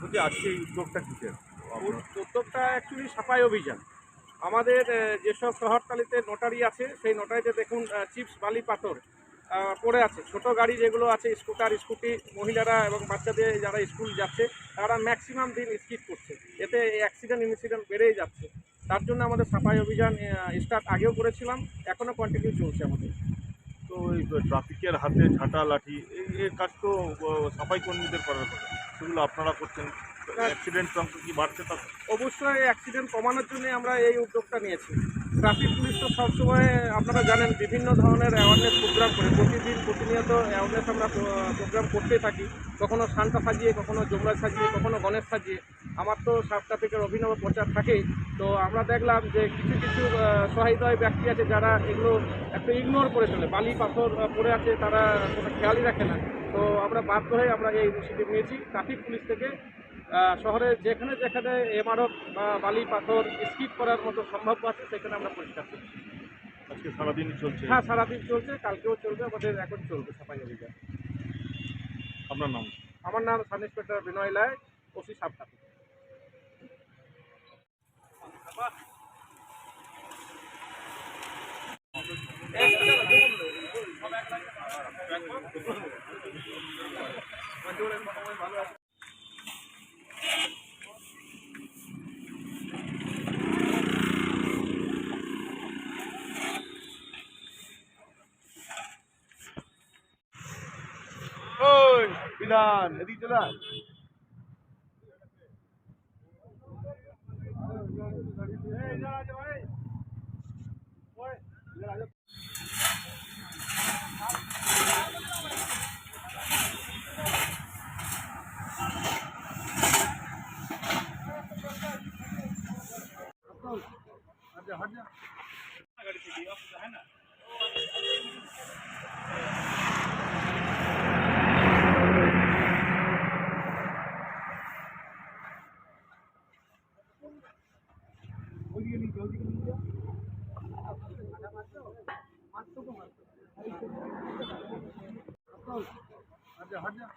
বলছি আজকে এই উদ্যোগটা কিসের? উদ্যোগটা অ্যাকচুয়ালি সাফাই অভিযান। আমাদের যেসব শহরতালিতে নোটারি আছে সেই নোটারিতে দেখুন চিপস বালি পাথর পড়ে আছে। ছোট গাড়ি যেগুলো আছে স্কুটার স্কুটি মহিলারা এবং বাচ্চাদের যারা স্কুল যাচ্ছে তারা ম্যাক্সিমাম দিন স্কিপ করছে। এতে অ্যাক্সিডেন্ট ইনসিডেন্ট বেড়েই যাচ্ছে। তার জন্য আমাদের সাফাই অভিযান স্টার্ট আগেও করেছিলাম এখনও কন্টিনিউ চলছে আমাদের। তো এই ট্রাফিকের হাতে ঝাঁটা লাঠি এই এই কাজ তো সাফাই কর্মীদের করার কথা। সেগুলো আপনারা করছেন। অ্যাক্সিডেন্ট সংখ্যা কি বাড়ছে তা? অবশ্যই অ্যাক্সিডেন্ট কমানোর জন্য আমরা এই উদ্যোগটা নিয়েছি। ট্রাফিক পুলিশ তো সবসময় আপনারা জানেন, বিভিন্ন ধরনের অ্যাওয়ারনেস প্রোগ্রাম করে। প্রতিদিন প্রতিনিয়ত অ্যাওয়ারনেস আমরা প্রোগ্রাম করতেই থাকি। কখনো শান্তা সাজিয়ে, কখনো যমরাজ সাজিয়ে, কখনো গণেশ সাজিয়ে। আমার তো সাব ট্রাফিকের অভিনব প্রচার থাকেই। তো আমরা দেখলাম যে কিছু কিছু সহায়তায় ব্যক্তি আছে যারা এগুলো একটু ইগনোর করে চলে। বালি পাথর পড়ে আছে তারা কোনো খেয়ালই রাখে না। তো আমরা বাধ্য হয়ে আমরা এই ইনিশিয়েটিভ নিয়েছি। ট্রাফিক পুলিশ থেকে শহরে যেখানে যেখানে এমারত বা বালি পাথর স্কিপ করার মতো সম্ভাব্য আছে সেখানে আমরা পরিষ্কার করছি। আজকে সারাদিনই চলছে? হ্যাঁ সারাদিন চলছে কালকেও চলবে আমাদের এখন চলবে সাফাই অভিযান। আপনার নাম? আমার নাম সাব ইন্সপেক্টর বিনয় লায় OC Oi, Bilan, edik jalan. Hey, jalan aja, हाँ जा हट हाँ जा गाड़ी से है ना हट जा हट जा।